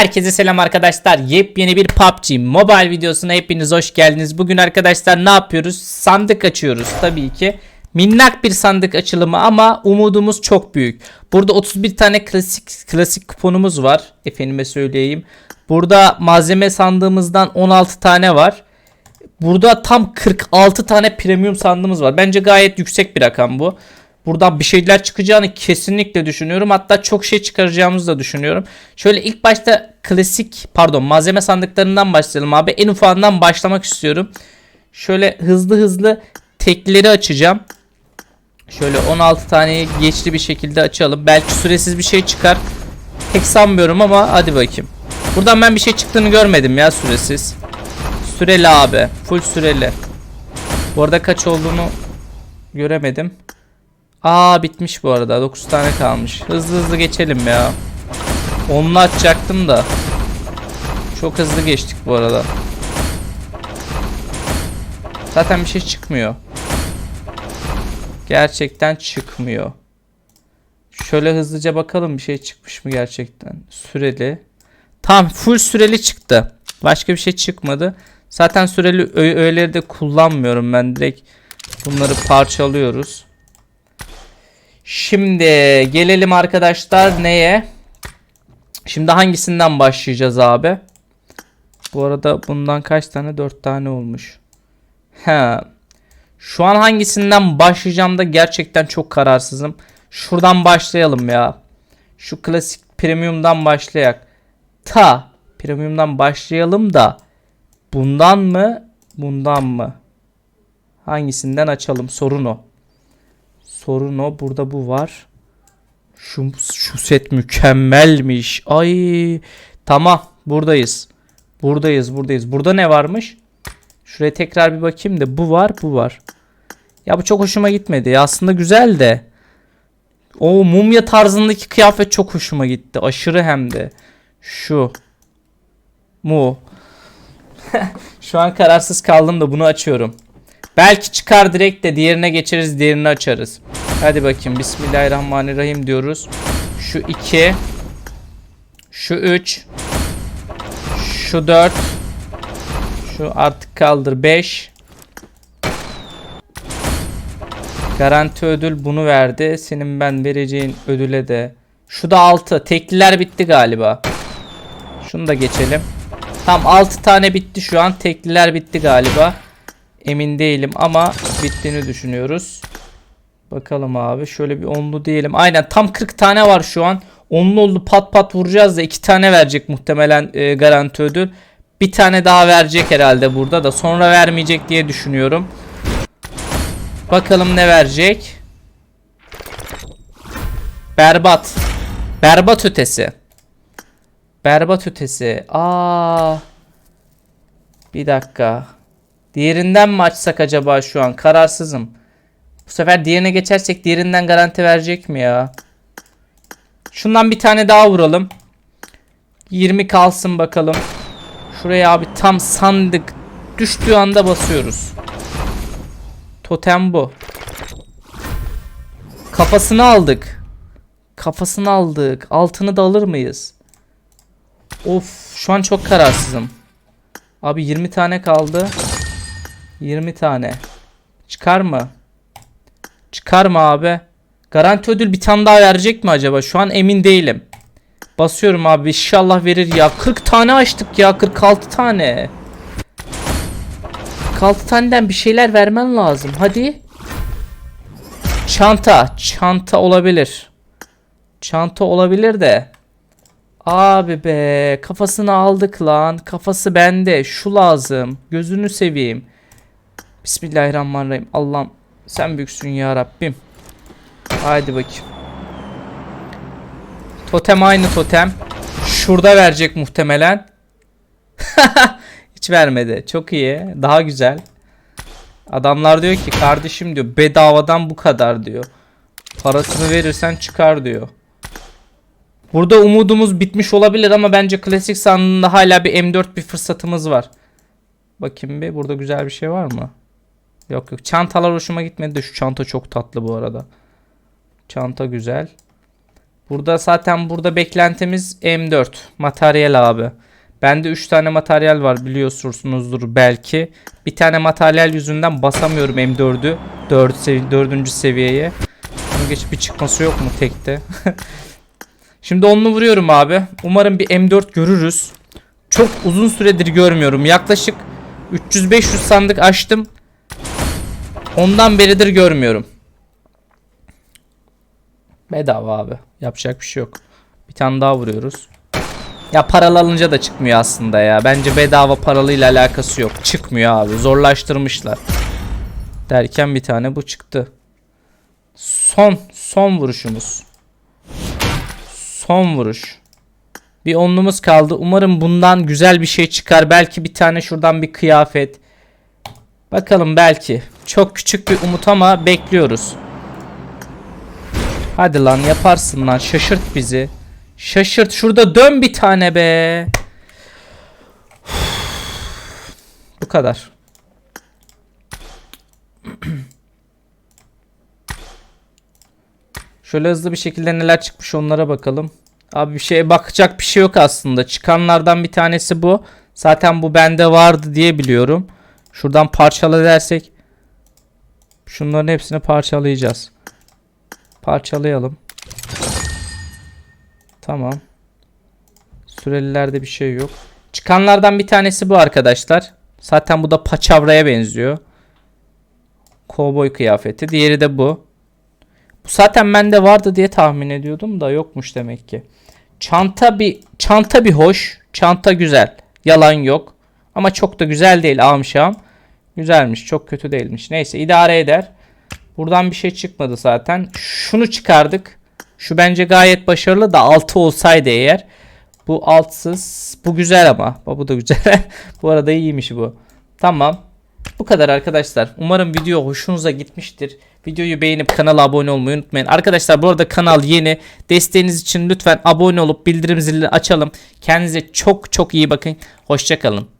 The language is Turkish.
Herkese selam arkadaşlar. Yepyeni bir PUBG Mobile videosuna hepiniz hoş geldiniz. Bugün arkadaşlar ne yapıyoruz? Sandık açıyoruz tabii ki. Minnak bir sandık açılımı ama umudumuz çok büyük. Burada 31 tane klasik klasik kuponumuz var. Efendime söyleyeyim. Burada malzeme sandığımızdan 16 tane var. Burada tam 46 tane premium sandığımız var. Bence gayet yüksek bir rakam bu. Buradan bir şeyler çıkacağını kesinlikle düşünüyorum. Hatta çok şey çıkaracağımızı da düşünüyorum. Şöyle ilk başta klasik pardon malzeme sandıklarından başlayalım abi. En ufağından başlamak istiyorum. Şöyle hızlı hızlı tekleri açacağım. Şöyle 16 taneyi geçli bir şekilde açalım. Belki süresiz bir şey çıkar. Pek sanmıyorum ama hadi bakayım. Buradan ben bir şey çıktığını görmedim ya süresiz. Süreli abi. Full süreli. Bu arada kaç olduğunu göremedim. Aa bitmiş bu arada. 9 tane kalmış. Hızlı hızlı geçelim ya. Onunla açacaktım da. Çok hızlı geçtik bu arada. Zaten bir şey çıkmıyor. Gerçekten çıkmıyor. Şöyle hızlıca bakalım bir şey çıkmış mı gerçekten. Süreli. Tam full süreli çıktı. Başka bir şey çıkmadı. Zaten süreli öğeleri de kullanmıyorum ben. Direkt bunları parçalıyoruz. Şimdi gelelim arkadaşlar neye? Şimdi hangisinden başlayacağız abi? Bu arada bundan kaç tane? 4 tane olmuş. He. Şu an hangisinden başlayacağım da gerçekten çok kararsızım. Şuradan başlayalım ya. Şu klasik premium'dan başlayak. Ta premium'dan başlayalım da bundan mı bundan mı? Hangisinden açalım sorun o. Sorun o. Burada bu var. Şu, şu set mükemmelmiş. Ay. Tamam. Buradayız. Buradayız. Buradayız. Burada ne varmış? Şuraya tekrar bir bakayım da bu var. Bu var. Ya bu çok hoşuma gitmedi. Aslında güzel de. O mumya tarzındaki kıyafet çok hoşuma gitti. Aşırı hem de. Şu. Mu. Şu an kararsız kaldım da bunu açıyorum. Belki çıkar direkt de diğerine geçeriz diğerini açarız. Hadi bakayım Bismillahirrahmanirrahim diyoruz. Şu 2 Şu 3 Şu 4 Şu artık kaldır 5 Garanti ödül bunu verdi. Senin ben vereceğin ödüle de. Şu da 6. Tekliler bitti galiba. Şunu da geçelim. Tam 6 tane bitti şu an. Tekliler bitti galiba. Emin değilim ama bittiğini düşünüyoruz. Bakalım abi şöyle bir onlu diyelim. Aynen tam 40 tane var şu an. Onlu oldu pat pat vuracağız da 2 tane verecek muhtemelen e, garanti ödül. Bir tane daha verecek herhalde burada da sonra vermeyecek diye düşünüyorum. Bakalım ne verecek. Berbat. Berbat ötesi. Berbat ötesi. Aa. Bir dakika. Diğerinden mi açsak acaba şu an? Kararsızım. Bu sefer diğerine geçersek diğerinden garanti verecek mi ya? Şundan bir tane daha vuralım. 20 kalsın bakalım. Şuraya abi tam sandık düştüğü anda basıyoruz. Totem bu. Kafasını aldık. Kafasını aldık. Altını da alır mıyız? Of şu an çok kararsızım. Abi 20 tane kaldı. 20 tane. Çıkar mı? Çıkar mı abi? Garanti ödül bir tane daha verecek mi acaba? Şu an emin değilim. Basıyorum abi inşallah verir ya. 40 tane açtık ya 46 tane. 46 taneden bir şeyler vermen lazım. Hadi. Çanta. Çanta olabilir. Çanta olabilir de. Abi be kafasını aldık lan. Kafası bende. Şu lazım. Gözünü seveyim. Bismillahirrahmanirrahim. Allah'ım sen büyüksün ya Rabbim. Haydi bakayım. Totem aynı totem. Şurada verecek muhtemelen. Hiç vermedi. Çok iyi. Daha güzel. Adamlar diyor ki kardeşim diyor bedavadan bu kadar diyor. Parasını verirsen çıkar diyor. Burada umudumuz bitmiş olabilir ama bence klasik sandığında hala bir M4 bir fırsatımız var. Bakayım bir burada güzel bir şey var mı? Yok yok çantalar hoşuma gitmedi de şu çanta çok tatlı bu arada. Çanta güzel. Burada zaten burada beklentimiz M4 materyal abi. Bende 3 tane materyal var biliyorsunuzdur belki. Bir tane materyal yüzünden basamıyorum M4'ü 4 sevi 4. seviyeye. Bunu geçip bir çıkması yok mu tekte? Şimdi onlu vuruyorum abi. Umarım bir M4 görürüz. Çok uzun süredir görmüyorum. Yaklaşık 300-500 sandık açtım. Ondan beridir görmüyorum. Bedava abi. Yapacak bir şey yok. Bir tane daha vuruyoruz. Ya paralı alınca da çıkmıyor aslında ya. Bence bedava paralıyla alakası yok. Çıkmıyor abi. Zorlaştırmışlar. Derken bir tane bu çıktı. Son son vuruşumuz. Son vuruş. Bir onlumuz kaldı. Umarım bundan güzel bir şey çıkar. Belki bir tane şuradan bir kıyafet. Bakalım belki. Çok küçük bir umut ama bekliyoruz. Hadi lan yaparsın lan. Şaşırt bizi. Şaşırt. Şurada dön bir tane be. Bu kadar. Şöyle hızlı bir şekilde neler çıkmış onlara bakalım. Abi bir şeye bakacak bir şey yok aslında. Çıkanlardan bir tanesi bu. Zaten bu bende vardı diye biliyorum. Şuradan parçala dersek. Şunların hepsini parçalayacağız. Parçalayalım. Tamam. Sürelilerde bir şey yok. Çıkanlardan bir tanesi bu arkadaşlar. Zaten bu da paçavraya benziyor. Kovboy kıyafeti. Diğeri de bu. Bu zaten bende vardı diye tahmin ediyordum da yokmuş demek ki. Çanta bir çanta bir hoş. Çanta güzel. Yalan yok. Ama çok da güzel değil amşam. Güzelmiş. Çok kötü değilmiş. Neyse idare eder. Buradan bir şey çıkmadı zaten. Şunu çıkardık. Şu bence gayet başarılı da 6 olsaydı eğer. Bu altsız. Bu güzel ama. Bu da güzel. bu arada iyiymiş bu. Tamam. Bu kadar arkadaşlar. Umarım video hoşunuza gitmiştir. Videoyu beğenip kanala abone olmayı unutmayın. Arkadaşlar bu arada kanal yeni. Desteğiniz için lütfen abone olup bildirim zilini açalım. Kendinize çok çok iyi bakın. Hoşçakalın.